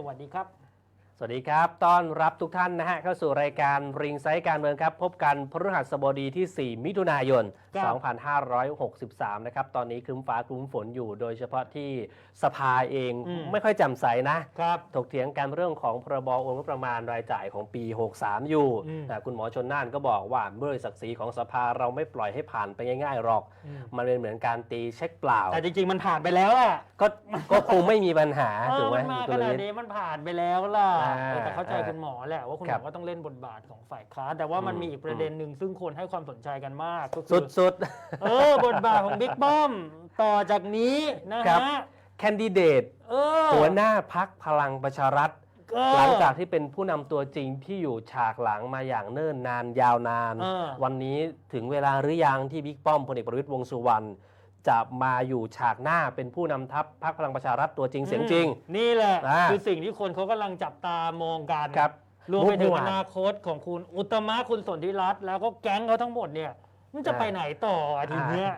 สวัสดีครับ สวัสดีครับ ต้อนรับทุกท่านนะฮะเข้าสู่รายการริงไซต์การเมืองครับ พบกันพฤหัสบดีที่ 4 มิถุนายนครับ2563 นะครับ ตอนนี้ครึ้มฟ้าครึ้มฝนอยู่โดยเฉพาะที่สภาเองอืม ไม่ค่อยแจ่มใสนะครับถกเถียงกันเรื่องของพรบองบประมาณรายจ่ายของปี 63 อยู่อืม นะคุณหมอชนน่านก็บอกว่าเมื่อศักดิ์ศรีของสภาเราไม่ปล่อยให้ผ่านไปง่ายๆหรอกอืมมันเป็นเหมือนการตีเช็คเปล่า แต่จริงๆ มันผ่านไปแล้วอะก็ก็คงไม่มีปัญหาเอถูอกไหมมันมาคุขณนาดวิทย์ นี้มันผ่านไปแล้วล่ะ อ่าเออแต่เข้าใจอ่าคุณหมอแหละว่าคุณหคมรัอบก็ต้องเล่นบทบาทของฝ่ายค้านแต่ว่ามันอืมมีอีกประเด็นหนึ่งซึ่งคนให้ความสนใจกันมากก็คืสุอดสุดเออบทบาทของบิ๊กป้อมต่อจากนี้นะครัฮะบแคนดิเดตเออหัวหน้าพักพลังประชารัฐเออหลังจากที่เป็นผู้นำตัวจริงที่อยู่ฉากหลังมาอย่างเนิ่นนานยาวนานเออวันนี้ถึงเวลาหรือยังที่บิ๊กป้อมพลเอกประวิตยวงษ์สุวรรณ จะมาอยู่ฉากหน้าเป็นผู้นำทัพพักพลังประชารัฐตัวจริงเสียงจริงอืมนี่แหละ อ่า คือสิ่งที่คนเขากำลังจับตามองกัน ครับ รวมไปถึงเมื่ออวานนาคตของคุณอุตตมะคุณสนธิรัตน์แล้วก็แก๊งเขาทั้งหมดเนี่ยมันจะอ่าไปไหนต่ออะทีเนี้ย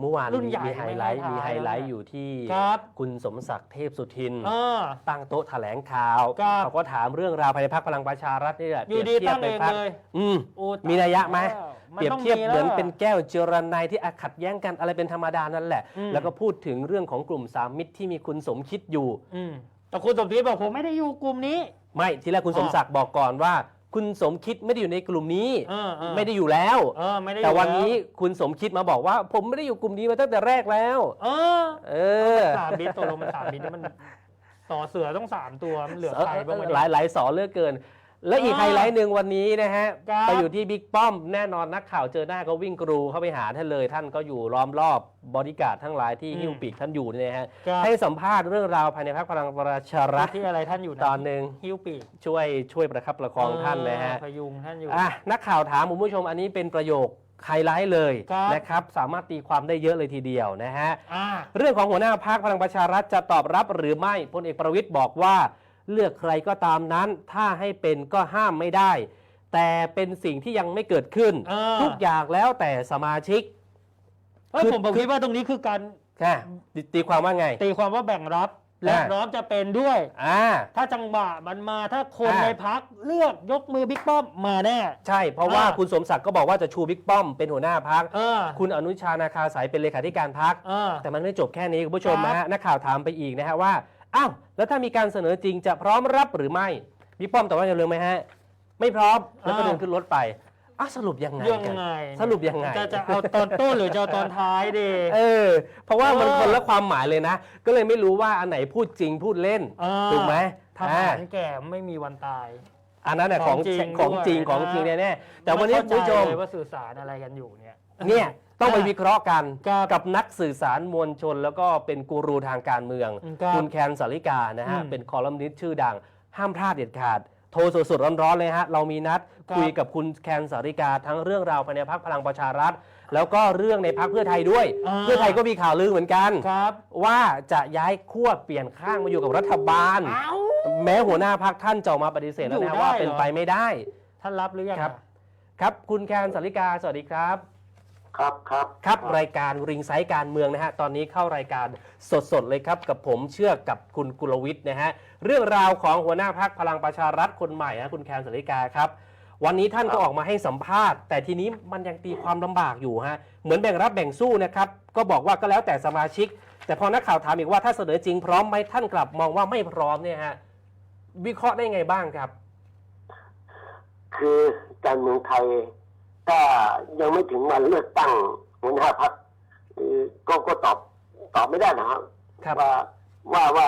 เมื่อวานรุ่นใหญ่มีไฮไลท์ไม่มีน่าไฮไลทายท์แล้วอยู่ที่ครับ คุณสมศักดิ์เทพสุทิน เออ ตั้งโต๊ะแถลงข่าวครับ เขาก็ถามเรื่องราวภายในพักพลังประชารัฐนี่แหละอยู่ดีปรีบตั้งทีเอยงบไปพรรคเลยอืม โอ้ตามีนัยยะไหม แล้ว เปรียบต้องเทียบเหมือนแล้วเป็นแก้วเจรไนที่อาขัดแย้งกันอะไรเป็นธรรมดานั่นแหละ อืม แล้วก็พูดถึงเรื่องของกลุ่มสามมิตรที่มีคุณสมคิดอยู่ อืมแต่คุณสมคิดบอกผมไม่ได้อยู่กลุ่มนี้ ไม่ทีแรกคุณสมศักดิ์บอกก่อนว่า คุณสมคิดไม่ได้อยู่ในกลุ่มนี้ เออเออไม่ได้อยู่แล้ว เออไม่ได้แต่อยู่วันนี้ล้คุณสมคิดมาบอกว่า ผมไม่ได้อยู่กลุ่มนี้มาตั้งแต่แรกแล้ว เออเออสามบิตตกลงมันสามบิตนี่มันต่อเสือต้องสามตัวมันเหลือใครบ้างวะหเนี่ลายยหลายสอเลือกเกิน และอีกอ่าไฮไลท์หนึ่งวันนี้นะฮะครับ ไปอยู่ที่บิ๊กป้อมแน่นอนนักข่าวเจอหน้าก็วิ่งกรูเข้าไปหาท่านเลย ท่านก็อยู่ล้อมรอบบอดี้การ์ดทั้งหลายที่อืมหิ้วปีกท่านอยู่เนี่ยฮะครับให้สัมภาษณ์เรื่องราวภายในพรรคพลังประชารัฐที่อะไรท่านอยู่ะตอนหนึ่งฮิ้วปีกช่วยช่วยประคับประคองท่านนะฮะ เออพยุงท่านอยู่ อะนักข่าวถามคุณผู้ชมอันนี้เป็นประโยคไฮไลท์เลยครับ นะครับ สามารถตีความได้เยอะเลยทีเดียวนะฮะ อ่า เรื่องของหัวหน้าพักพลังประชารัฐจะตอบรับหรือไม่พลเอกประวิตยบอกว่า เลือกใครก็ตามนั้น ถ้าให้เป็นก็ห้ามไม่ได้ แต่เป็นสิ่งที่ยังไม่เกิดขึ้นเออทุกอย่างแล้วแต่สมาชิก เฮ้ยคือผมผมคิดว่าตรงนี้คือการค่ะตีตีความว่าไง ตีความว่าแบ่งรับ และอ่า พร้อมจะเป็นด้วย อ่า ถ้าจังหวะมันมาถ้าคนอ่า ในพักเลือกยกมือบิ๊กป้อมมาแน่ ใช่ เพราะว่าอ่า คุณสมศักดิ์ก็บอกว่าจะชูบิ๊กป้อมเป็นหัวหน้าพัก เออคุณอนุชานาคาสายเป็นเลขาธิการพัก เออ แต่มันไม่จบแค่นี้คุณผู้ชมครับนะฮะนักข่าวถามไปอีกนะฮะว่า อ้าวแล้วถ้ามีการเสนอจริงจะพร้อมรับหรือไม่บิ๊กป้อมตอบว่าอย่างเร็วไหมฮะ ไม่พร้อมแล้วก็เดินขึ้นรถไปอ้าวสรุปยังไงยังกันไงสรุปยังไงจะจะเอาตอนต้นหรือจะเอาตอนท้ายดีเออ เพราะว่ามันเออคนละความหมายเลยนะ ก็เลยไม่รู้ว่าอันไหนพูดจริงพูดเล่นเออถูกไหมทอ่าหารแก่ไม่มีวันตายอันนั้นน่ะขขอองงจริงของจริงด้วยของจริงนะแน่ๆแต่วันนี้ไเข้าคุณผู้ชมใจเลยว่าสื่อสารอะไรกันอยู่เนี่ยเนี่ย ต้องไปอะวิเคราะห์กันครับกับนักสื่อสารมวลชน แล้วก็เป็นกูรูทางการเมืองครับคุณแคนสาริกานะฮะอืมเป็นคอลัมนิสต์ชื่อดัง ห้ามพลาดเด็ดขาด โทรสดๆร้อนๆเลยฮะเรามีนัดครับ คุยกับคุณแคนสาริกาทั้งเรื่องราวภายในพักพลังประชารัฐ แล้วก็เรื่องในพักเพื่อไทยด้วย เพื่อไทยก็มีข่าวลือเหมือนกัน ครับ ว่าจะย้ายขั้วเปลี่ยนข้างมาอยู่กับรัฐบาล เอ้า แม้หัวหน้าพักท่านจะออกมาปฏิเสธแล้วอยู่นะได้ว่าเหรอเป็นไปไม่ได้ ท่านรับหรือยังครับอะครับ คุณแคนสาริกา สวัสดีครับ ครับครับครับรายการริงไซต์การเมืองนะฮะตอนนี้เข้ารายการสดๆเลยครับกับผมเชื่อกับคุณกุลวิทย์นะฮะเรื่องราวของหัวหน้าพักพลังประชารัฐคนใหม่นะคุณแคนสริกาครับ วันนี้ท่านก็ออกมาให้สัมภาษณ์ แต่ทีนี้มันยังตีความลำบากอยู่ฮะเหมือนแบ่งรับแบ่งสู้นะครับก็บอกว่าก็แล้วแต่สมาชิก แต่พอนักข่าวถามอีกว่าถ้าเสนอจริงพร้อมไหมท่านกลับมองว่าไม่พร้อมเนี่ยฮะวิเคราะห์ได้ไงบ้างครับ คือการเมืองไทย ถ้ายังไม่ถึงวันเลือกตั้งหัวหน้าพรรคเอ่อก็ก็ตอบตอบไม่ได้นะครับครับว่าว่าว่า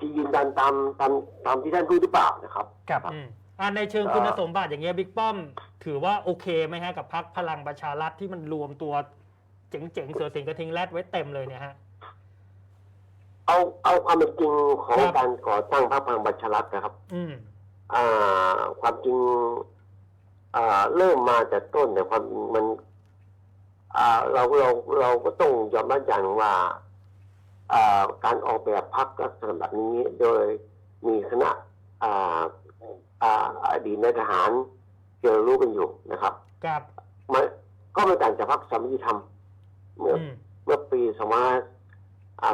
จะยืนยันตามตามตามที่ท่านพูดหรือเปล่านะครับครับอืมอ่าในเชิงเอ่อคุณสมบัติอย่างเงี้ยบิ๊กป้อม ถือว่าโอเคไหมฮะกับพักพลังประชารัฐที่มันรวมตัวเจ๋งๆเสือสิงกระทิงแรดไว้เต็มเลยเนี่ยฮะเอาเอาความเป็นจริงของครับการก่อตั้งพรรคพลังประชารัฐนะครับ อืมอ่า ความจริง อ่าเริ่มมาแต่ต้นแต่ความจริงมันอ่าเราเราเราก็ต้องยอมรับอย่างว่าอ่าการออกแบบพรรคลักษณะแบบนี้โดยมีคณะอ่าอ่าอดีตนายทหารที่เรารู้กันอยู่นะครับกับมันก็ไม่ต่างจากพรรคสามัคคีธรรมเมื่ออืมเมื่อปีสองพัน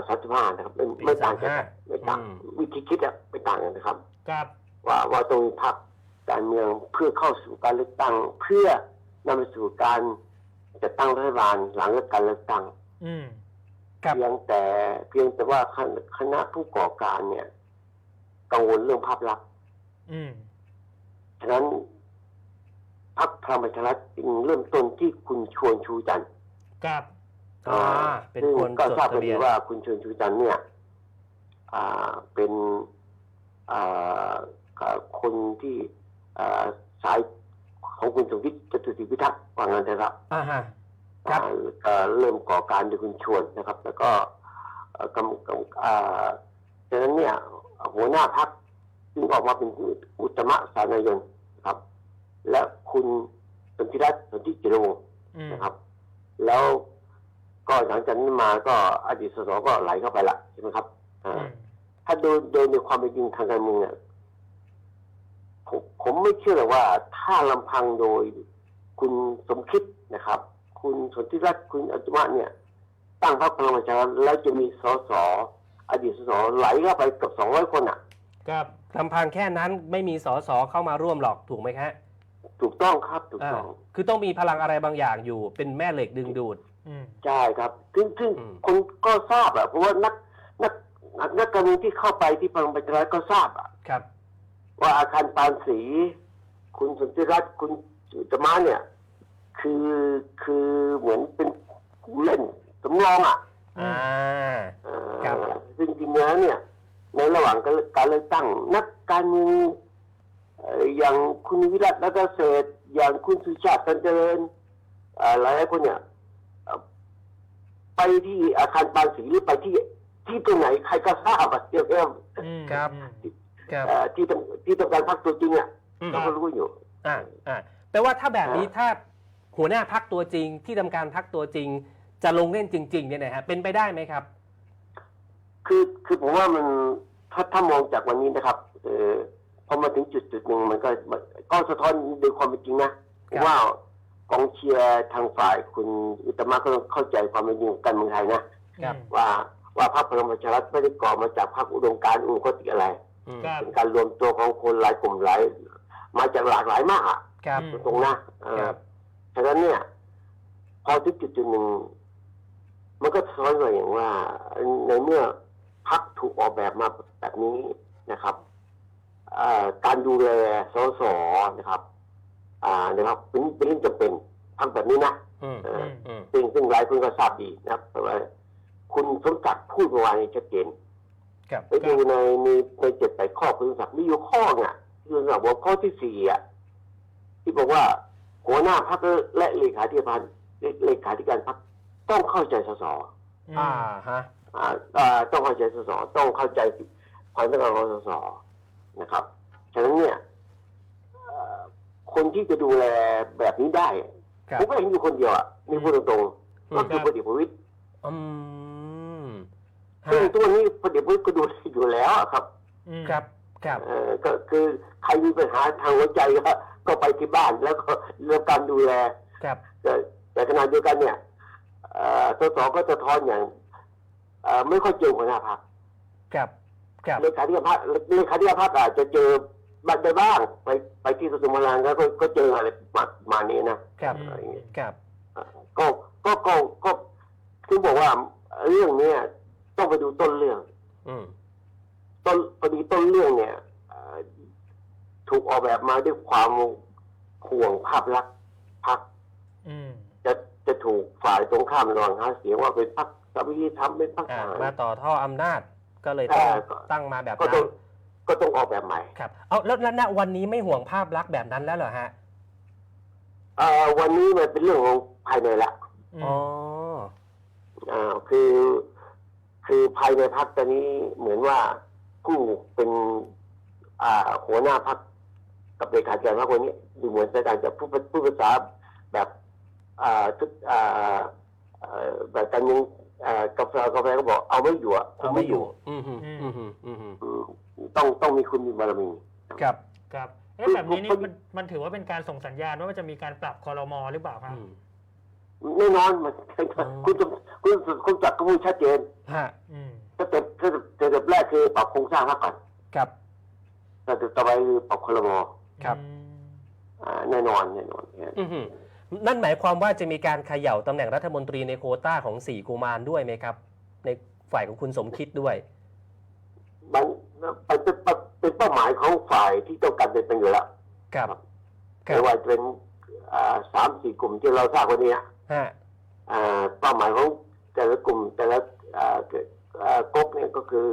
สามสิบห้านะครับไม่ไม่ต่างกันปี35ไม่ต่างอืมวิธีคิดอะไม่ต่างกันนะครับ ครับ ว่าว่าตรงมีพัก การเมืองเพื่อเข้าสู่การเลือกตั้ง เพื่อนำไปสู่การจะตั้งรัฐบาลหลังการเลือกตั้งอืมครับเพียงแต่เพียงแต่ว่าคณะคณะผู้ก่อการเนี่ย กังวลเรื่องภาพลักษณ์อืมฉะนั้นพรรคพลังประชารัฐจึงเริ่มต้นที่คุณชวนชูจันทร์ครับอ่าเป็นซึ่งคนก็จดทราบทะกันเบีดียนว่าคุณชวนชูจันทร์เนี่ย อ่าเป็นอ่าอ่าคนที่อ่า สายของคุณสมคิดจตุศรีพิทักษ์ว่างั้นนะครับอ่าฮะ ครับ อ่าเอ่อเริ่มก่อการโดยคุณชวนนะครับ แล้วก็เอ่อกำกำอ่าฉะนั้นเนี่ยหัวหน้าพักจึงออกมาเป็นอุตมะสานายนนะครับ และคุณสนธิรัตน์สนธิจิรวงศ์อืม นะครับ แล้วก็หลังจากนั้นมาก็อดีตสสก็ไหลเข้าไปละใช่ไหมครับอ่าอืมถ้าโดยโดยในความเป็นจริงทางการเมืองเนี่ย ผมผมไม่เชื่อเลยว่าถ้าลำพังโดยคุณสมคิดนะครับ คุณสนธิรัตน์คุณอัจฉริยะเนี่ย ตั้งพรรคพลังประชารัฐแล้วจะมีสสอดีตสสไหลเข้าไปเกับสองร้อยคนอะ ครับลำพังแค่นั้นไม่มีสอสอเข้ามาร่วมหรอกถูกไหมฮะถูกต้องครับถูกอ่าต้องคือต้องมีพลังอะไรบางอย่างอยู่ เป็นแม่เหล็กดึงดูด อืม ใช่ครับ ซึ่งซึ่งอืม คนก็ทราบอะเพราะว่านักนักนักนักการเมืองที่เข้าไปที่พลังประชารัฐก็ทราบอะครับ ว่าอาคารปานสี คุณสนธิรัตน์คุณจุตมาเนี่ย คือคือเหมือนเป็นผู้เล่นสำรองอะอ่า เอ่อครับ ซึ่งจริงๆแล้วเนี่ย ในระหว่างการการเลือกตั้งนักการเมืองเอ่ออย่างคุณวิรัตรัตนเศรษฐ์อย่างคุณสุชาติตันเจริญเอ่อหลายๆคนเนี่ยเอ่อไปที่อาคารปานสีหรือไปที่ที่ตรงไหนใครก็ทราบอะเดี๋ยวเริ่มอืมครับ อืม ครับเอ่อที่ต้องที่ต้องการพักตัวจริงอะอืม เราก็รู้อยู่ อ่าอ่าแปลว่าถ้าแบบนี้อ่าถ้าหัวหน้าพักตัวจริง ที่ทำการพักตัวจริง จะลงเล่นจริง ๆ เนี่ยนะฮะเป็นไปได้ไหมครับ คือคือผมว่ามันถ้าถ้ามองจากวันนี้นะครับ เออพอมาถึงจุดจุดหนึ่งมันก็มันก็สะท้อนโดยความเป็นจริงนะผมว่ากองเชียร์ทางฝ่ายคุณอุตมะก็ต้องเข้าใจความเป็นจริงของการเมืองไทยนะครับ ว่าว่าพรรคพลังประชารัฐไม่ได้ก่อมาจากพรรคอุดมการณ์อุดมคติอะไรอืม ครับเป็นการรวมตัวของคนหลายกลุ่มหลายมาจากหลากหลายมากอะครับอืมตรงๆนะเออครับ ฉะนั้นเนี่ย พอถึงจุดจุดหนึ่งมันก็สะท้อนมาอย่างว่า ในเมื่อพักถูกออกแบบมาแบบนี้นะครับเอ่อการดูแลสสนะครับ อ่านะครับ เป็นเป็นเรื่องจำเป็นพักแบบนี้นะ อืมเอออืมซึ่งซึ่งหลายคนก็ทราบดีนะครับแต่ว่าคุณสมศักดิ์พูดเมื่อวานนี้ชัดเจน ครับไปดูในในในเจ็ดแปดข้อคุณสมศักดิ์มีอยู่ข้อเนี่ยคือสำหรับหัวข้อที่สี่อะที่บอกว่าหัวหน้าพักและเลขาธิการเลขาธิการพักต้องเข้าใจสสอืมอ่าฮะอ่าอ่าต้องเข้าใจสสต้องเข้าใจความต้องการของสสนะครับฉะนั้นเนี่ยเอ่อคนที่จะดูแลแบบนี้ได้ครับผมก็เห็นอยู่คนเดียวอะนี่พูดตรงๆก็คือพลเอกประวิตยอืมฮะ ซึ่งตัวนี้พลเอกประวิตยก็ดูแลอยู่แล้วอะครับอืมครับครับเอ่อก็คือใครมีปัญหาทางหัวใจก็ก็ไปที่บ้านแล้วก็เรื่องการดูแลครับแต่แต่ขณะเดียวกันเนี่ยเอ่อสสก็จะทอนอย่างเอ่อไม่ค่อยเจอหัวหน้าพรรคครับครับเลขาธิการพรรคเลขาธิการพรรคอาจจะเจอบ้างได้บ้าง ไปไปที่กระทรวงพลังงานแล้วก็ก็เจออะไรประมาณนี้นะครับอะไรอย่างเงี้ยครับก็ก็ก็ก็คือบอกว่าเรื่องเนี้ย ต้องไปดูต้นเรื่อง อืมต้นพอดีต้นเรื่องเนี่ยเอ่อถูกออกแบบมาด้วยความห่วงภาพลักษณ์พรรค อืมจะจะถูกฝ่ายตรงข้ามระหว่างหาเสียงว่าเป็นพรรคสามัคคีธรรมเป็นพรรคทอ่าหาร มาต่อท่ออำนาจก็เลยต้องเอ่อก็ ตั้งมาแบบก็นั้ต้องนก็ต้องออกแบบใหม่ ครับ เอาแล้วแล้วณวันนี้ไม่ห่วงภาพลักษณ์แบบนั้นแล้วเหรอฮะเอ่อวันนี้มันเป็นเรื่องของภายในละอืมอ๋อ อ่าคือ คือภายในพรรคตอนนี้เหมือนว่าผู้เป็นอ่าหัวหน้าพรรคกับเลขาธิการพรรคคนนี้ดูเหมือนจะการจะพูดพูดภาษาแบบอ่าทุกอ่าเอ่อแบบการยังอ่ากาแฟกาแฟก็บอกเอาไม่อยู่อะคุเอามไม่ไม่ออยู่ยู่อืมฮึอืมฮึอืมฮึอืมต้องต้องมีคุณมีบารมีครับครับเอ๊ะแบบนี้นี่มันมันถือว่าเป็นการส่งสัญญาณว่ามันจะมีการปรับคอรมอหรือเปล่าครับอืม แน่นอนมันอ๋อคุณจะคุณคุณจักรก็พูดชัดเจนฮะอืมสเต็ปสเต็ปสเต็ปแรกคือปรับโครงสร้างพรรคก่อนครับแต่ต่อไปคือปรับคลมครับอืมอ่าแน่นอนแน่นอนอื้อหือนั่นหมายความว่าจะมีการเขย่าตำแหน่งรัฐมนตรีในโควต้าของสี่กุมารด้วยไหมครับ ในฝ่ายของคุณสมคิดด้วยมันเป็นเป็นเป็นเป้าหมายของฝ่ายที่ต้องการเป็นไปอยู่แล้วครับครัไม่บว่าจะเป็นอ่าสามสี่กลุ่มที่เราทราบวันนี้ ฮะอ่าเป้าหมายของแต่ละกลุ่มแต่ละอ่าเกิดอ่าก๊กเนี่ยก็คือ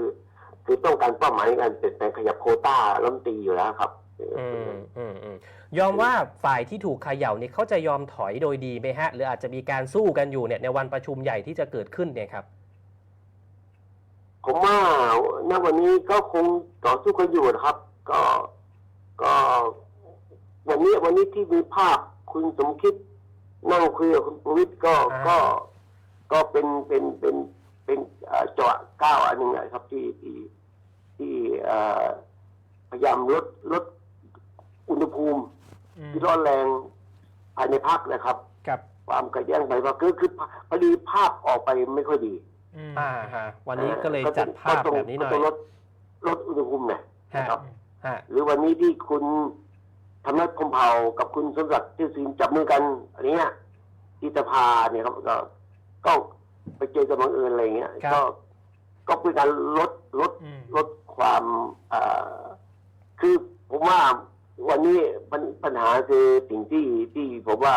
คือต้องการเป้าหมายในการเปลี่ยนแปลงขยับโควต้าล้มนตรีอยู่แล้วครับอืมอืมอืมยอมว่าฝ่ายที่ถูกเขย่านี่เขาจะยอมถอยโดยดีไหมฮะ หรืออาจจะมีการสู้กันอยู่เนี่ยในวันประชุมใหญ่ที่จะเกิดขึ้นเนี่ยครับ ผมว่าณวันนี้ก็คงต่อสู้กันอยู่นะครับ ก็ก็วันนี้วันนี้ที่มีภาพคุณสมคิด นั่งคุยกับคุณประวิตยก็อ่า ก็ก็เป็นเป็นเป็นเป็นเอ่อเจาะก้าวอันหนึ่งนะครับที่ที่ที่เอ่อพยายามลดลดอุณหภูมิ อืมที่ร้อนแรงภายในพักนะครับครับความขัดแย้งไปว่าคือคือพอดีภาพออกไปไม่ค่อยดีอืมอ่าฮะวันนี้ก็เลยจัดภาพแบบนี้หน่อยก็ต้องลดลดอุณหภูมิหน่อยฮะนะครับ ฮะหรือวันนี้ที่คุณ ธรรมนัฐพรหมเผ่ากับคุณสมศักดิ์ที่สินจับมือกันอันเนี้ยที่สภาเนี่ยครับก็ก็ไปเจอกันบังเอิญอะไรเงี้ยครับ ก็ก็เป็นการลดลดอืม ลดความเอ่อคือผมว่าวันนี้ปัญปัญหาคือสิ่งที่ที่ผมว่า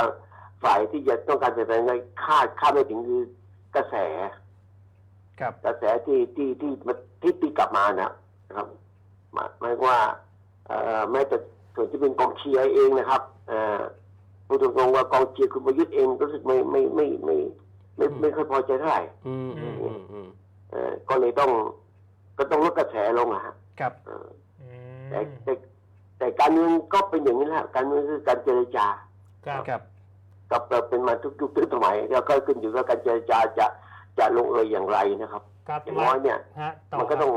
ฝ่ายที่จะต้องการเปลี่ยนแปลงในคาดคาดไม่ถึงคือกระแส ครับ กระแสที่ที่ที่ที่ที่ตีกลับมานะครับ หมายหมายความว่าเอ่อแม้แต่ ส่วนที่เป็นกองเชียร์เองนะครับเอ่อพูดตรงๆว่ากองเชียร์คุณประยุทธ์เองรู้สึกไม่ไม่ไม่ไม่ไม่ไม่ไม่ค่อยพอใจเท่าไหร่อืมอืมอืมอืมเอ่อก็เลยต้อง ก็ต้องลดกระแสลงอะฮะครับเอออืแต่มแต่แต่การเมืองก็เป็นอย่างนี้แหละการเมืองคือการเจรจา ครับครับ กับเป็นมาทุกยุคทุกสมัยแล้วก็ขึ้นอยู่กับการเจรจาจะจะลงเอยอย่างไรนะครับ ครับอย่างน้อยเนี่ย ฮะต่มันก็ครับต้อง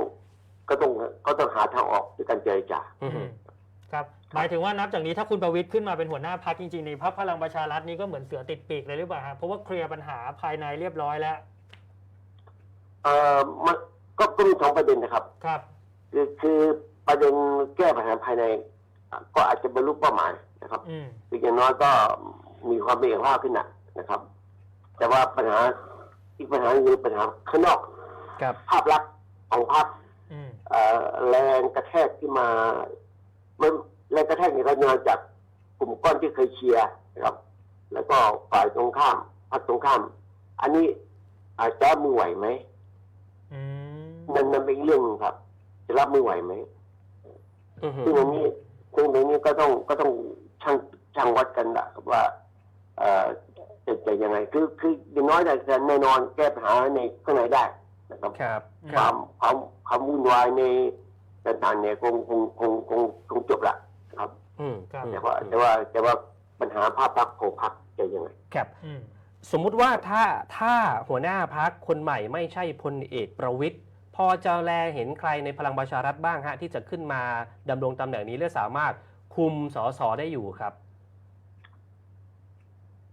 ก็ต้องก็ต้องหาทางออกด้วยการเจรจา อือืมมครับ หมายถึงว่านับจากนี้ถ้าคุณประวิตยขึ้นมาเป็นหัวหน้าพรรคจริงๆในพรรคพลังประชารัฐนี่ก็เหมือนเสือติดปีกเลยหรือเปล่าฮะเพราะว่าเคลียร์ปัญหาภายในเรียบร้อยแล้วเอ่อมันก็ก็มีสองประเด็นนะครับ ครับ คือคือประเด็นแก้ปัญหาภายในอะก็อาจจะบรรลุเป้าหมายนะครับอืมคืออย่างน้อยก็มีความเป็นเอกภาพขึ้นนะนะครับ แต่ว่าปัญหาอีกปัญหาหนึ่งคือปัญหาข้างนอก ครับ ภาพลักษณ์ของพรรคอืม เอ่อแรงกระแทกที่มา มัน แรงกระแทกนี่ก็มาจากกลุ่มก้อนที่เคยเชียร์นะครับ แล้วก็ฝ่ายตรงข้ามพรรคตรงข้าม อันนี้อาจจะรับมือไหวไหมอืมนั่นนั่นเป็นอีกเรื่องหนึงครับ จะรับมือไหวไหมอืมซึ่งตรงนี้ซึ่งตรงนี้ก็ต้องก็ต้องช่างช่างวัดกันนะครับว่าเอ่อจะจะยังไง คือคืออย่างน้อยแต่แน่นอนแก้ปัญหาในข้างในได้นะครับครับคครัวาบมความความวุ่นวายในต่างๆเนี่ยคงคงคงคงคงจบละ ครับอืมครับ แต่ว่าแต่ว่าแต่ว่าปัญหาภาพลักษณ์ของพรรคจะยังไง ครับ อืม สมมุติว่าถ้าถ้าหัวหน้าพักคนใหม่ไม่ใช่พลเอกประวิทย์พอจะแลเห็นใครในพลังประชารัฐบ้างฮะ ที่จะขึ้นมาดำรงตำแหน่งนี้และสามารถคุมสสได้อยู่ครับ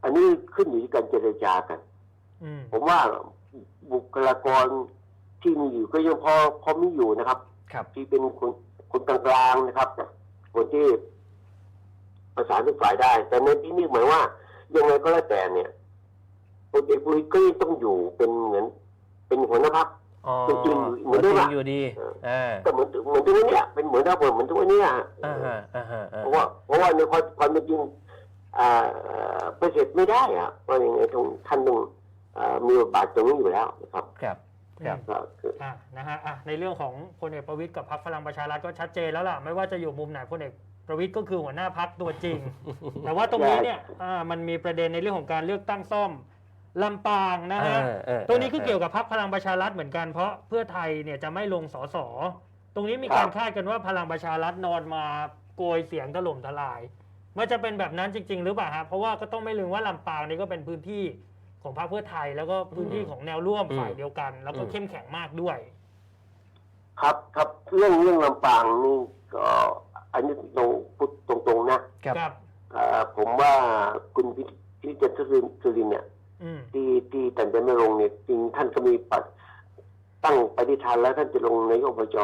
อันนี้ขึ้นอยู่ที่การเจรจากัน อืม ผมว่าบุคลากรที่มีอยู่ก็ยังพอพอมีอยู่นะครับ ครับ ที่เป็นคนคนกลางๆนะครับ คนที่ประสานทุกฝ่ายได้ แต่ในที่นี้หมายว่า ยังไงก็แล้วแต่เนี่ยพลเอกประวิตรก็ยังต้องอยู่เป็นเหมือน เป็นหัวหน้าพรรคอ๋อจริงๆเหมืหัอวนเดิจมริอะงอยู่ดีอ่าก็เหมือนเหมือนทุกวันเนี้ยเป็นเหมือนเดิมเหมือนทุกวันเนี้ยอ่าฮะอ่าฮะอ่าเพราะว่าเพราะว่าในความความเป็นจริงอ่าปฏิเสธไม่ได้อะว่าอย่างไงตรงท่านต้องอ่ามีบทบาทตรงนี้อยู่แล้วนะครับ ครับครับก็คืออะนะฮะอะในเรื่องของพลเอกประวิตยกับพรรคพลังประชารัฐก็ชัดเจนแล้วล่ะไม่ว่าจะอยู่มุมไหนพลเอกประวิตยก็คือหัวหน้าพรรคตัวจริง แต่ว่าตรงนี้เนี่ยอ่ามันมีประเด็นในเรื่องของการเลือกตั้งซ่อมลำปางนะฮะเออเออ ตรงนี้คือเกี่ยวกับพรรคพลังประชารัฐเหมือนกันเพราะเพื่อไทยเนี่ยจะไม่ลงสสตรงนี้มีการคาดกันว่าพลังประชารัฐนอนมาโกยเสียงถล่มทลาย มันจะเป็นแบบนั้นจริง ๆ หรือเปล่าฮะเพราะว่าก็ต้องไม่ลืมว่าลำปางนี่ก็เป็นพื้นที่ ของพรรคเพื่อไทย แล้วก็พื้นที่ของแนวร่วมฝ่ายเดียวกัน แล้วก็เข้มแข็งมากด้วย ครับครับเรื่องเรื่องลำปางนี่ก็อันนี้ตรงพูดตรงๆนะครับครับเอ่อผมว่าคุณพิพิจารณสุรินทร์สุรินทร์เนี่ยอืมที่ที่ตันจะไม่ลงเนี่ยจริงท่านก็มีปัดตั้งปฏิทานแล้วท่านจะลงในอบจ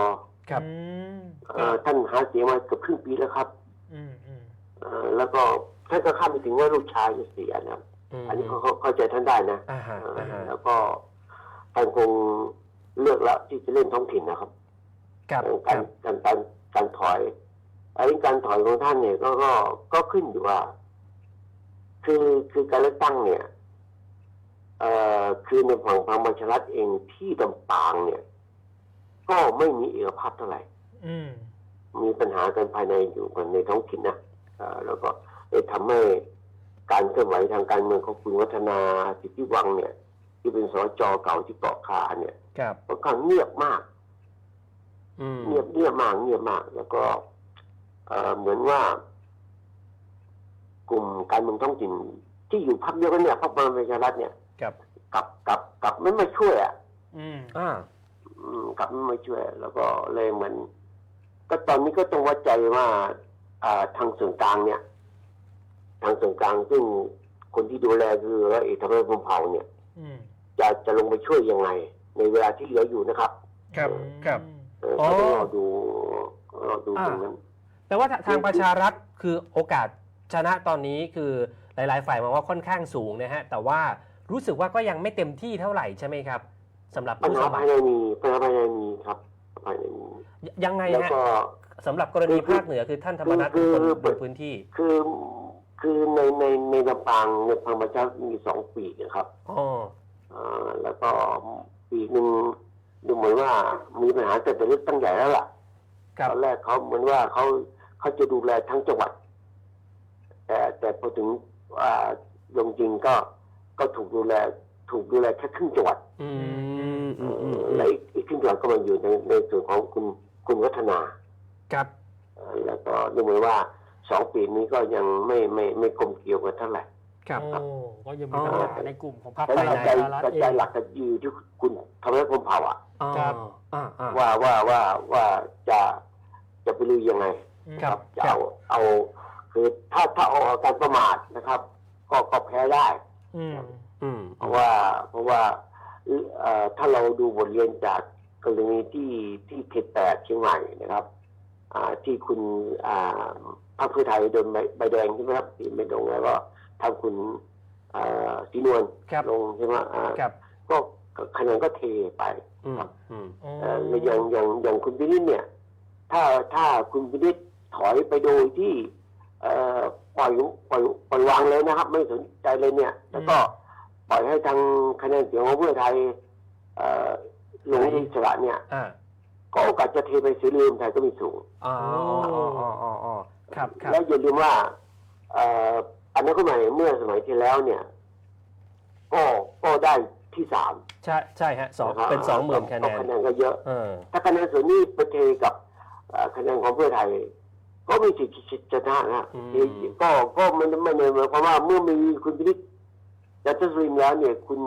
ครับอืมเอ่อท่านหาเสียงมาเกือบครึ่งปีแล้วครับอืมอืมเอ่อแล้วก็ท่านก็คาดไม่ถึงว่าลูกชายจะเสียนะครับม อันนี้เขาเข้าใจท่านได้นะอ่าฮะเอ่ออ่าฮะแล้วก็ท่านคงเลือกแล้วที่จะเล่นท้องถิ่นนะครับครับเอ่อคการรับการการการถอยอันนี้การถอยของท่านเนี่ยก็ก็ก็ขึ้นอยู่ว่า คือคือการเลือกตั้งเนี่ยเอ่อคือในฝั่งพลังประชารัฐเองที่ลำปางเนี่ย ก็ไม่มีเอกภาพเท่าไหร่อืมมีปัญหากันภายในอยู่กันในท้องถิ่นนะเอ่อแล้วก็เลยทำให้ การเคลื่อนไหวทางการเมืองของคุณวัฒนาสิทธิวังเนี่ย ที่เป็นสจเก่าที่เกาะคาเนี่ยครับค่อนข้างเงียบมากอืมเงียบเงียบมากเงียบมาก แล้วก็เอ่อเหมือนว่า กลุ่มการเมืองท้องถิ่นที่อยู่พักเดียวกันเนี่ยพรรคพลังประชารัฐเนี่ยครับกลับกลับกลับไม่มาช่วยอะ อืมอ่าอืมกลับไม่มาช่วย แล้วก็เลยเหมือน ก็ตอนนี้ก็ต้องวัดใจว่า อ่าทางส่วนกลางเนี่ย ทางส่วนกลางซึ่งคนที่ดูแลคือร้อยเอกธรรมนัฐพรหมเผ่าเนี่ยอืมจะจะลงไปช่วยยังไง ในเวลาที่เหลืออยู่นะครับครับครับ เอออ๋อก็ต้องรอดูรอดูตรงนั้น แต่ว่าทางประชารัฐคือโอกาสชนะตอนนี้คือหลาย ๆ ฝ่ายมองว่าค่อนข้างสูงนะฮะ แต่ว่ารู้สึกว่าก็ยังไม่เต็มที่เท่าไหร่ใช่ไหมครับสำหรับปัญผู้หาสมัภาคยรในมีปัญหาภายในมีครับภายในมียังไงแล้วฮะก็ สำหรับกรณีภาคเหนือคือท่านธรรมนัฐคืเป็นอคนดูพื้นที่ คือ คือในในในลำปางในพลังประชารัฐมีสองปีกนะครับอ๋ออ่าแล้วก็ปีกหนึ่งดูเหมือนว่ามีปัญหาแต่แต่เลือกตั้งใหญ่แล้วล่ะครับตอนแรกเขาเหมือนว่าเขาเขาจะดูแลทั้งจังหวัด แต่แต่พอถึงอ่าลงจริงก็ก็ถูกดูแล ถูกดูแลแค่ครึ่งจังหวัดอืมอืมอืมและอีกอีกครึ่งจังหวัดก็มาอยู่ในในส่วนของคุณคุณวัฒนา ครับ เอ่อแล้วก็ดูเหมือนว่า สองปีนี้ก็ยังไม่ไม่ไม่กลมเกลียวกันเท่าไหร่ครับ โอ้ก็ยังมีอ๋อปัญหาในกลุ่มของพรรคแต่พลังปัจประจัยชารัฐปัจเอจัยงหลักก็อยู่ที่คุณธรรมนัฐพรหมเผ่าอะอ๋อครับ อ่าอ่า ว่าว่าว่าว่าจะจะไปลุยยังไงครับจะเอาเอา คือถ้าถ้าเอาการประมาทนะครับ ก็ก็แพ้ได้ อืม อืมเพราะว่าเพราะว่าเอ่อถ้าเราดูบทเรียนจากกรณีที่ที่เขตแปดเชียงใหม่นะครับอ่า ที่คุณอ่าพรรคเพื่อไทยโดนใบใบแดงใช่ไหมครับที่ไม่ลงแล้วก็ทางคุณอ่าสีนวลครับลงใช่ไหมอ่าครับก็ก็คะแนนก็เทไปอืมอืมอ๋อเอ่อแล้วอย่างอย่างอย่างคุณพินิจเนี่ย ถ้าถ้าคุณพินิจถอยไปโดยที่เอ่อปล่อยปล่อยปล่อยวางเลยนะครับ ไม่สนใจเลยเนี่ย แล้วก็ปล่อยให้ทางคะแนนเสียงของเพื่อไทยเอ่อลงอิสระเนี่ยอ่า ก็โอกาสจะเทไปเสรีรวมไทยก็มีสูง อ๋ออ๋ออ๋ออ๋ออ๋อครับครับแล้วอย่าลืมว่าเอ่ออันนั้นก็หมายเมื่อสมัยที่แล้วเนี่ย ก็ก็ได้ที่สามใช่ใช่ฮะสองะรับเป็นสองหมื่นคะแนนก็คะแนนก็เยอะ เออ ถ้าคะแนนส่วนนี้ไปเทกับเอ่อคะแนนของเพื่อไทย ก็มีสิทธิ์ชนะนะอืม ก็ก็มันไม่ได้หมายความว่าเมื่อมีคุณพินิจจัตรินแล้วเนี่ย คุณ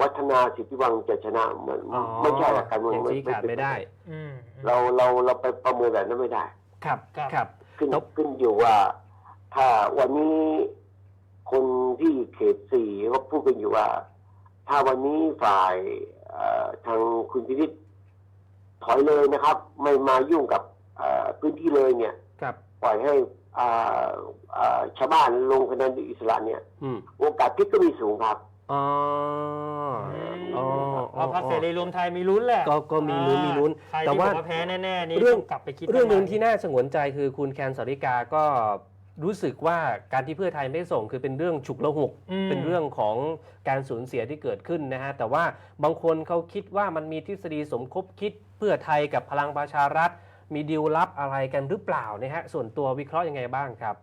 วัฒนาสิทธิวังจะชนะมันอ๋อ ไม่ใช่หลักการเมืองยังชี้ขาดไม่ได้ อืมเราเราเราไปประเมินแบบนั้นไม่ได้ครับครับครับ ขึ้นครับ ขึ้นอยู่ว่า ถ้าวันนี้คนที่เขตสี่ก็พูดกันอยู่ว่า ถ้าวันนี้ฝ่ายเอ่อทางคุณพินิจถอยเลยนะครับ ไม่มายุ่งกับเอ่อพื้นที่เลยเนี่ย ครับ ปล่อยให้อ่าอ่าชาวบ้านลงคะแนนอิสระเนี่ย อืม โอกาสพลิกก็มีสูงครับ อ๋ออ๋อ๋ออเพราะพรรคเสรีรวมไทยมีลุ้นแหละก็ก็มีลุ้นมีลุ้น ใครแต่ที่บว่าอกว่าแพ้แน่ๆนี่เรื่องต้องกลับไปคิดเรื่องหนึ่งใม่ที่น่าสงวนใจคือคุณแคนสาริกาก็รู้สึกว่าการที่เพื่อไทยไม่ส่งคือเป็นเรื่องฉุกละหุก อืม เป็นเรื่องของการสูญเสียที่เกิดขึ้นนะฮะ แต่ว่าบางคนเขาคิดว่ามันมีทฤษฎีสมคบคิดเพื่อไทยกับพลังประชารัฐ มีดีลลับอะไรกันหรือเปล่านะฮะ ส่วนตัววิเคราะห์ยังไงบ้างครับ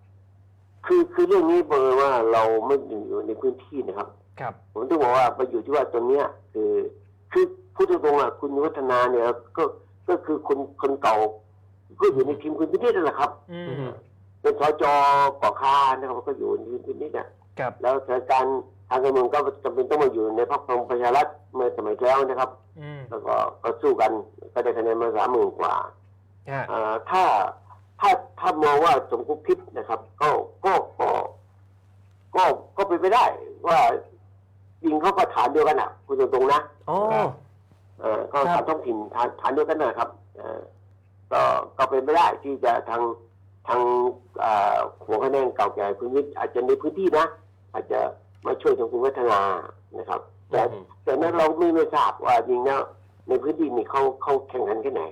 คือคือเรื่องนี้เบอร์ว่าเราไม่อยู่ในพื้นที่นะครับ ครับ ผมต้องบอกว่าไปอยู่ที่ว่าตรงเนี้ยคือคือพูดตรงๆอะคุณวัฒนาเนี่ยก็ก็คือคนคนเก่า ก็อยู่ในทีมคุณพินิจนั่นแหละครับ อืมอืมเป็นสจเกาะคานะครับก็อยู่ในทีมพินิจเนี่ยครับ แล้วสถานการณ์ทางการเมืองก็จำเป็นต้องมาอยู่ในพรรคพลังประชารัฐเมื่อสมัยที่แล้วนะครับ อืมแล้วก็ก็สู้กันก็ได้คะแนนมาสามหมื่นกว่า ฮะอ่าถ้า ถ้าถ้ามองว่าสมคบคิดนะครับ ก็ก็ก็ก็ก็เป็นไปได้ ว่าจริงเขาก็ฐานเดียวกันอะคุณตรงๆนะอ๋อครับเออก็ครัฐาบ นท้องถิ่นฐานฐานเดียวกันนะครับเออก็ก็เป็นไม่ได้ที่จะทางทางอ่าหัวคะแนนเก่าแก่คุณวิทย์อาจจะในพื้นที่นะอาจจะมาช่วยทางคุณวัฒนานะครับ แต่อืม แต่นั้นเราไม่ไม่ทราบว่าจริงแล้วในพื้นที่นี่เขาเขาแข่งขันแค่ไหน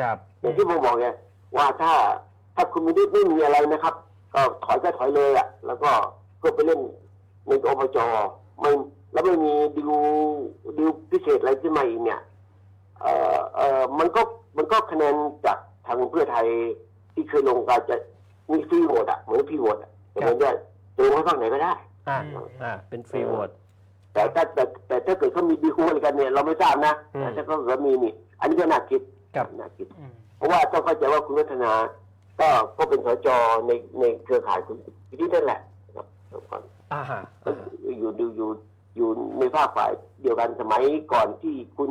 ครับ อย่างที่ผมบอกไง ว่าถ้าถ้าคุณวิทย์ไม่มีอะไรนะครับ ก็ถอยก็ถอยเลยอะ แล้วก็ก็ไปเล่นในอบจไม่แล้วไม่มีดิวดิวพิเศษอะไรขึ้นมาอีกเนี่ยเอ่อเอ่อมันก็มันก็คะแนนจากทางเพื่อไทยที่เคยลงการจะมีฟรีโหวตอะเหมือนฟรีโหวตอะแต่มันจะจะลงให้ฝั่งไหนก็ได้อ่าอืมอ่าเป็นฟรีโหวตแต่ถ้าแต่แต่ถ้าเกิดเขามีดีลอะไรกันเนี่ยเราไม่ทราบนะอืมแต่ถ้าเขาเกิดมีนี่อันนี้ก็น่าคิดครับน่าคิดอืม เพราะว่าต้องเข้าใจว่าคุณวัฒนา ก็ก็เป็นสจในในเครือข่ายคุณพิธินั่นแหละนะครับเมื่อก่อนอ่าฮะก็อยู่อยู่อยู่อยู่ในภาคฝ่ายเดียวกันสมัยก่อนที่คุณ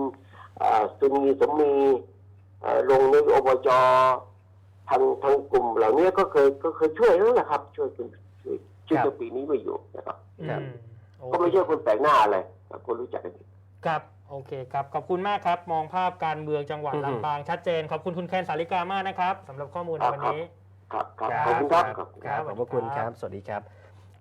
อ่าสุนีสมมีเอ่อลงในอบจทางทางกลุ่มเหล่านี้ก็เคยก็เคยช่วยแล้วนะครับ ช่วยคุณช่วยช่วยตัวปีนี้มาอยู่นะครับอืมโอก็เคไม่ใช่คนแปลกหน้าอะไรครับคนรู้จักกันดีครับ โอเคครับ ขอบคุณมากครับ มองภาพการเมืองจังหวัดอือฮึลำปางชัดเจน ขอบคุณคุณแคนสาริกามากนะครับสำหรับข้อมูลในวันนี้ ครับครับครับขอบคุณครับครับครับขอบพระคุณครับ สวัสดีครับ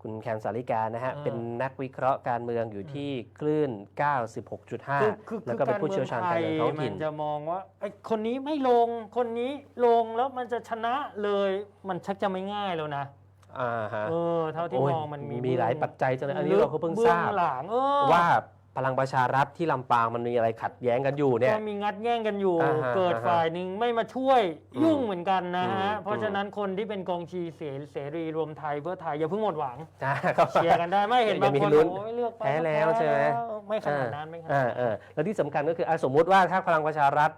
คุณแคนสาริกานะฮะเออเป็นนักวิเคราะห์การเมืองอยู่ที่คลื่นคือคือ96.5 แล้วก็เป็นผู้เชี่ยวชาญการเมืองท้องถิ่นมันจะมองว่าไอ้คนนี้ไม่ลง คนนี้ลงแล้วมันจะชนะเลย มันชักจะไม่ง่ายแล้วนะอ่าฮะเออเท่าที่โอ้ยมองมันมีมีหลายปัจจัยจังเลยอันนี้เราก็เพิ่งบื้ทราบหลังเออว่า พลังประชารัฐที่ลำปางมันมีอะไรขัดแย้งกันอยู่เนี่ย ก็มีงัดแย่งกันอยู่ อ่าฮะเกิดอ่าฮะฝ่ายหนึ่งไม่มาช่วยอืมยุ่งเหมือนกันนะฮะ อืม เพราะฉะนั้นคนที่เป็นกองเชียร์เสเสรีรวมไทยเพื่อไทยอย่าเพิ่งหมดหวังจ้าครับ เชียร์กันได้ไม่เห็นยับางงมีคนลุ้นโอ้ยเลือกไปแพ้แล้วใช่ไหม ไม่ขนาดนั้นไม่ขนาดเออนั้นเออแล้วที่สำคัญก็คืออะสมมุติว่าถ้าพลังประชารัฐ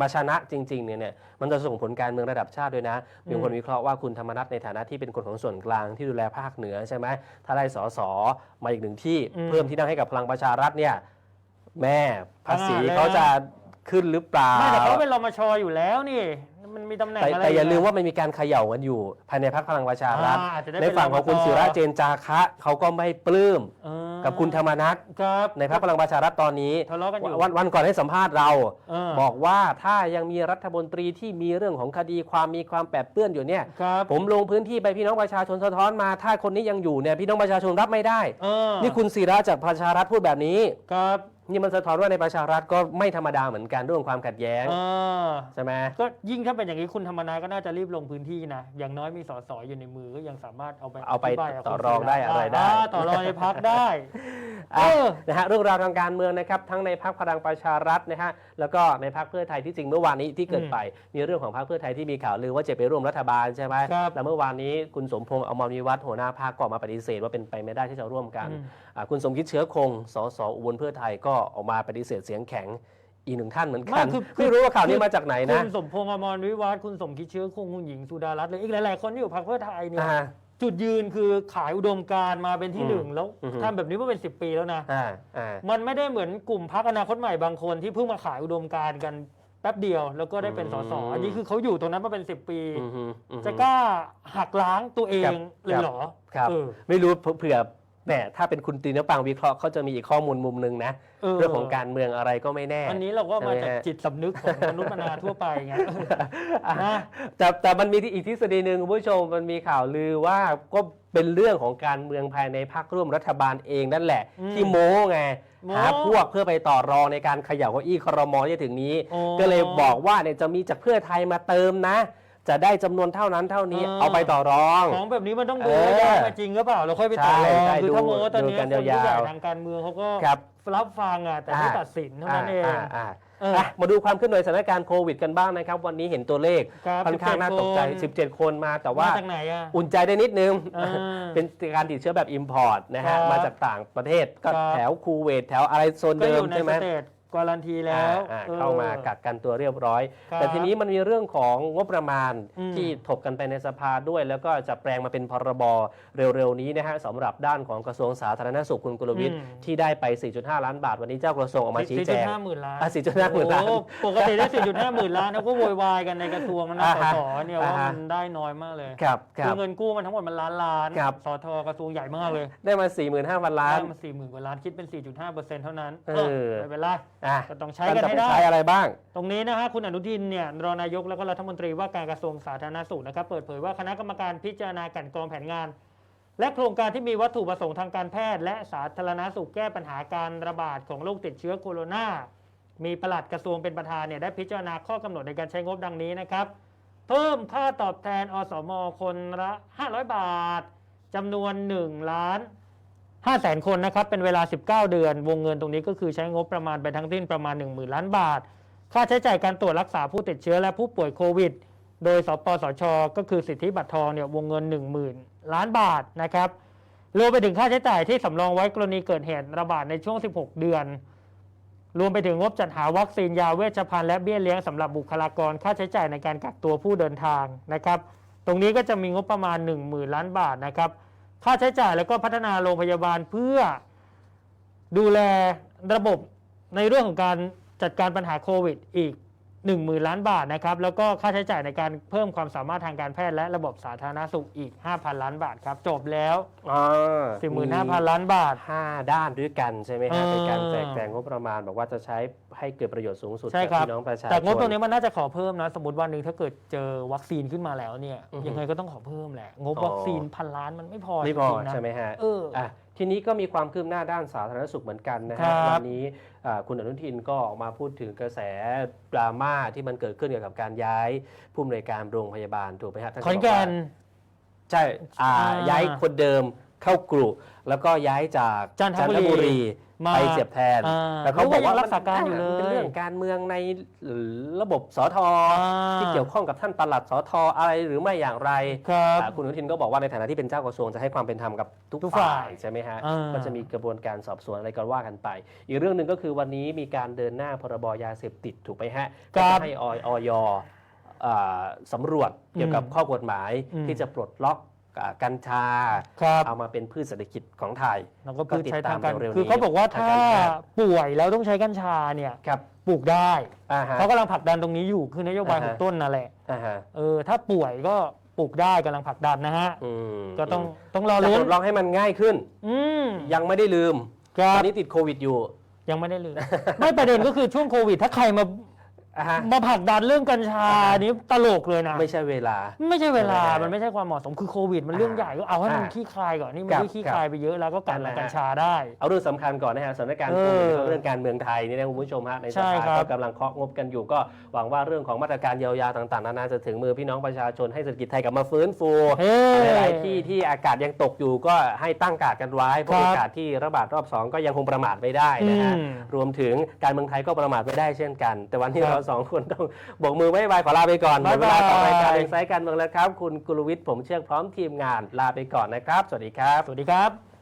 มาชนะจริงๆเนี่ยเนี่ยมันจะส่งผลการเมืองระดับชาติด้วยนะ มีคนวิเคราะห์ว่าคุณธรรมนัฐในฐานะที่เป็นคนของส่วนกลางที่ดูแลภาคเหนือใช่ไหมถ้าได้สสมาอีกหนึ่งที่อืมเพิ่มที่นั่งให้กับพลังประชารัฐเนี่ยแม่ภาษีอ่าแล้วเขาจะขึ้นหรือเปล่าไม่แต่เขาเป็นรมชอยู่แล้วนี่มันมีตำแหน่งแต่อะไรแต่อย่าอีกลืมนะว่ามันมีการเขย่ากันอยู่ภายในพรรคพลังประชารัฐอ่าอาจจะได้ในฝั่งของคุณเป็นรมชศิระเจนจาคะเขาก็ไม่ปลื้มเออ กับคุณธรรมนัฐครับในพรรคพลังประชารัฐตอนนี้ทะเลาะกันอยู่วันวันก่อนให้สัมภาษณ์เรา เออ บอกว่าถ้ายังมีรัฐมนตรีที่มีเรื่องของคดีความมีความแปดเปื้อนอยู่เนี่ย ครับผมลงพื้นที่ไปพี่น้องประชาชนสะท้อนมา ถ้าคนนี้ยังอยู่เนี่ยพี่น้องประชาชนรับไม่ได้ เออนี่คุณศิระจากประชารัฐพูดแบบนี้ ครับนี่มันสะท้อนว่าในประชารัฐก็ไม่ธรรมดาเหมือนกันเรื่องความขัดแย้งเออใช่ไหมก็ยิ่งถ้าเป็นอย่างนี้คุณธรรมนาก็น่าจะรีบลงพื้นที่นะ อย่างน้อยมีสสอยู่ในมือก็ยังสามารถเอาไปเอาไปธิบยกับต่อคุณรองได้ศิอะไรได้าต่อรองในพักได้อะเออ นะฮะเรื่องราวทางการเมืองนะครับทั้งในพรรคพลังประชารัฐนะฮะแล้วก็ในพรรคเพื่อไทยที่จริงเมื่อวานนี้ที่เกิดอืมไป มีเรื่องของพรรคเพื่อไทยที่มีข่าวลือว่าจะไปร่วมรัฐบาลใช่ไหมครับแล้วเมื่อวานนี้คุณสมพงษ์อมรวิวัฒน์หัวหน้าพรรคก็ออกมาปฏิเสธว่าเป็นไปไม่ได้ที่จะร่วมกันอืม อะคุณสมคิดเชื้อคงสสอุบลเพื่อไทยก็ออกมาปฏิเสธเสียงแข็งอีกหนึ่งท่านเหมือนกันไม่คือไม่รู้ว่าข่าวนี้มาจากไหนคุนะณสมพงษ์อมรวิวัฒน์คุณสมคิดเชื้อคงคุณหญิงสุดารัตน์เลยอีกหลายๆคนที่อยู่พรรคเพื่อไทยเนี่ย อ่า จุดยืนคือขายอุดมการณ์มาเป็นที่อืมหนึ่งแล้วอือฮึ ทำแบบนี้มาเป็น 10 ปีแล้วนะ อ่าอ่า มันไม่ได้เหมือนกลุ่มพรรคอนาคตใหม่บางคนที่เพิ่งมาขายอุดมการณ์กันแป๊บเดียว แล้วก็ได้เป็นสสอืม อันนี้คือเขาอยู่ตรงนั้นมาเป็น 10 ปี อืมฮึอืมฮึจะกล้าหักล้างตัวเอครังบเลยเหรอครับ เออ ไม่รู้เผื่อ แหมถ้าเป็นคุณตีนปังวิเคราะห์เขาจะมีอีกข้อมูลมุมหนึ่งนะเรื่องของการเมืองอะไรก็ไม่แน่ อันนี้เราก็มาจากใช่ไหมฮะจิตสำนึกของมนุษย์มนาทั่วไปไง นะ แต่แต่มันมีที่อีกทฤษฎีหนึ่งคุณผู้ชมมันมีข่าวลือว่าก็เป็นเรื่องของการเมืองภายในพรรคร่วมรัฐบาลเองนั่นแหละ อืมที่โม้ไงโม้หาพวกเพื่อไปต่อรองในการเขย่าเก้าอี้ครมที่จะถึงนี้โอ้ก็เลยบอกว่าเนี่ยจะมีจากเพื่อไทยมาเติมนะ จะได้จำนวนเท่านั้นเท่านี้เออเอาไปต่อรอง ของแบบนี้มันต้องดูเออว่าได้มาจริงหรือเปล่าเราค่อยไปต่อรองใช่ใช่คือถ้าโม้ตอนดูนี้กันคนผู้ใหญ่ยาวๆทางการเมืองเขาก็ครับ รับฟังอะแต่ไม่ตัดสินเท่านั้นเองาอ่าเอออะมาดูความเคลื่อนไหวสถานการณ์โควิดกันบ้างนะครับ วันนี้เห็นตัวเลขครับค่อนข้างน่าตกใจ 17 17 คนมาแต่ว่า มาจากไหนอะ อุ่นใจได้นิดนึงเออเป็นการติดเชื้อแบบ Import นะครัฮะ บมาจากต่างประเทศก็ครับ แถวคูเวตแถวอะไรโซนก็เดิอมยู่ในใช่ไหมสเตจ กวารันทีแล้วอ่าออเข้ามากักกันตัวเรียบร้อย ครับแต่ทีนี้มันมีเรื่องของงบประมาณอืม ที่ถกกันไปในสภาด้วย แล้วก็จะแปลงมาเป็นพรบเร็วๆนี้นะฮะสำหรับด้านของกระทรวงสาธารณสุขคุณกุลวิทย์อืมที่ได้ไป 4.5 ล้านบาท วันนี้เจ้ากระทรวงออกมาชี้แจง 4.5หมื่นล้านอะ4.5หมื่นล้านโอ้ปกติได้ 4.5หมื่นล้านนะก็โวยวายกันในกระทรวงนะอ่าสฮะสเนี่ยว่าอ่าฮะ มันได้น้อยมากเลยครับคคืรัอบ เงินกู้มันทั้งหมดมันล้านล้านครับ สทกระทรวงใหญ่มากเลยได้มา 45,000 ล้าน ได้มาสี่หมื่นกว่าล้านคิดเป็น 4.5เปอร์เซ็นต์เท่านั้นเออ ไม่เป็นไรอะก็ต้องใช้ท่านกันจะให้ไปได้ ใช้อะไรบ้าง ตรงนี้นะฮะคุณอนุทินเนี่ยรองนายกแล้วก็รัฐมนตรีว่าการกระทรวงสาธารณสุขนะครับ เปิดเผยว่าคณะกรรมการพิจารณากลันกรองแผนงาน และโครงการที่มีวัตถุประสงค์ทางการแพทย์ และสาธารณสุขแก้ปัญหาการระบาดของโรคติดเชื้อโคโรนามีปลัดกระทรวงเป็นประธานเนี่ยได้พิจารณาข้อกำหนดในการใช้งบดังนี้นะครับ เพิ่มค่าตอบแทนอสมคนละ 500 บาทจำนวน1ล้าน 5แสนคนนะครับเป็นเวลา 19 เดือน วงเงินตรงนี้ก็คือใช้งบประมาณไปทั้งสิ้นประมาณ 1 0,000 ล้านบาท ค่าใช้จ่ายการตรวจรักษาผู้ติดเชื้อและผู้ป่วยโควิด โดยสปสช ก็คือสิทธิบัตรทองเนี่ยวงเงิน 10,000 ล้านบาทนะครับรวมไปถึงค่าใช้จ่ายที่สำรองไว้กรณีเกิดเหตุระบาดในช่วง 16 เดือน รวมไปถึงงบจัดหาวัคซีนยาเวชภัณฑ์และเบี้ยเลี้ยงสำหรับบุคลากรค่าใช้จ่ายในการกักตัวผู้เดินทางนะครับ ตรงนี้ก็จะมีงบประมาณ 1 0,000 ล้านบาทนะครับ ค่าใช้จ่ายแล้วก็พัฒนาโรงพยาบาลเพื่อดูแลระบบในเรื่องของการจัดการปัญหาโควิดอีก 1 0,000 ล้านบาทนะครับแล้วก็ค่าใช้จ่ายในการเพิ่มความสามารถทางการแพทย์และระบบสาธารณสุขอีก 5,000 ล้านบาทครับ จบแล้วอ๋อ15,000 ล้านบาท ห้าด้านด้วยกันใช่ไหมฮะเออเป็นการแจกแจงงบประมาณบอกว่าจะใช้ให้เกิดประโยชน์สูงสุดใช่กับครับ พี่น้องประชาชน แต่งบตรงนี้มันน่าจะขอเพิ่มนะ สมมติวันหนึ่งถ้าเกิดเจอวัคซีนขึ้นมาแล้วเนี่ย อือฮึยังไงก็ต้องขอเพิ่มแหละ งบอ๋อ วัคซีนพันล้านมันไม่พอไม่พอจริงๆนะ ใช่ไหมฮะเออออะ ทีนี้ก็มีความคืบหน้าด้านสาธารณสุขเหมือนกันนะครัฮะบวันนี้อ่าคุณอนุทินก็ออกมาพูดถึงกระแสดราม่าที่มันเกิดขึ้นเกี่ยวกับการย้ายผู้อำนวยการโรงพยาบาลถูกไหมฮะท่านขอนแก่น ใช่อ่าอ่า ย้ายคนเดิม เข้ากรุแล้วก็ย้ายจากจันทบุรีมาไปเสียบแทนอ่าแต่เขาบอกว่ายังรักษาการอยู่เลยมันเป็นเรื่องการเมืองในระบบสอทอ่าที่เกี่ยวข้องกับท่านปลัดสอทอะไรหรือไม่อย่างไร ครับ อ่าคุณอนุทินก็บอกว่าในฐานะที่เป็นเจ้ากระทรวงจะให้ความเป็นธรรมกับทุกทุกฝ่าฝ่ายยใช่ไหมฮะอ่าก็จะมีกระบวนการสอบสวนอะไรก็ว่ากันไป อีกเรื่องหนึ่งก็คือวันนี้มีการเดินหน้าพรบยาเสพติดถูกไหมฮะครัก็บจะให้ออยอ่าสำรวจเกี่ยวกับอืมข้อกฎหมายอืมที่จะปลดล็อก อ่ากัญชา ครับ เอามาเป็นพืชเศรษฐกิจของไทย แล้วก็พืชใช้ทางการก็ติดตามเร็วๆนี้คือเขาบอกว่าทางถ้าการแพทย์ ป่วยแล้วต้องใช้กัญชาเนี่ยครับปลูกได้อ่าฮะ เขากำลังผลักดันตรงนี้อยู่คือนโยบายอ่าขฮะองต้นนั่นแหละอ่าฮะเออถ้าป่วยก็ปลูกได้กำลังผลักดันนะฮะอืมก็ต้องต้องรอจะลุ้ปนลดล็อกให้มันง่ายขึ้น อืมยังไม่ได้ลืมครัตบอนนี้ติดโควิดอยู่ ยังไม่ได้ลืมไม่ประเด็นก็คือช่วงโควิด ถ้าใครมา อ่าฮะมาผลักดันเรื่องกัญชาอ่าฮะนี้ตลกเลยนะ ไม่ใช่เวลา ไม่ใช่เวลา ไม่ได้มันไม่ใช่ความเหมาะสมคือโควิด มันเรื่องใหญ่ก็เอาให้มันอ่าขี้คลายก่อนนี่มันครับไม่ขี้คลายไปเยอะแล้วก็กลับนั่มานแหละกัญชาได้ เอาเรื่องสำคัญก่อนนะฮะสถานการณ์เอโคอวิดแล้วก็เรื่องการเมืองไทยนี่นะคุณผู้ชมฮะในสใช่ภาครับ ก็กำลังเคาะงบกันอยู่ ก็หวังว่าเรื่องของมาตรการเยียวยาต่างๆนานาจะถึงมือพี่น้องประชาชนให้เศรษฐกิจไทยกลับมาฟื้นฟู เฮ้ หลายๆที่ที่อากาศยังตกอยู่ก็ให้ตั้งการดกันไว้เพราะครับโอกาสที่ระบาดรอบสองก็ยังคงประมาทไม่ได้นะฮะอืมรวมถึงการเมืองไทยก็ประมาทไม่ได้เช่นกัน แต่วันนี้ครับ เราสองคนต้องบอกมือไว้บายขอลาไปก่อนหมดเวลาบ๊ายบายต่อรายการเอ็นไซต์การเมืองแล้วครับ คุณกุลวิทย์ผมเชื่อพร้อมทีมงานลาไปก่อนนะครับ สวัสดีครับ สวัสดีครับ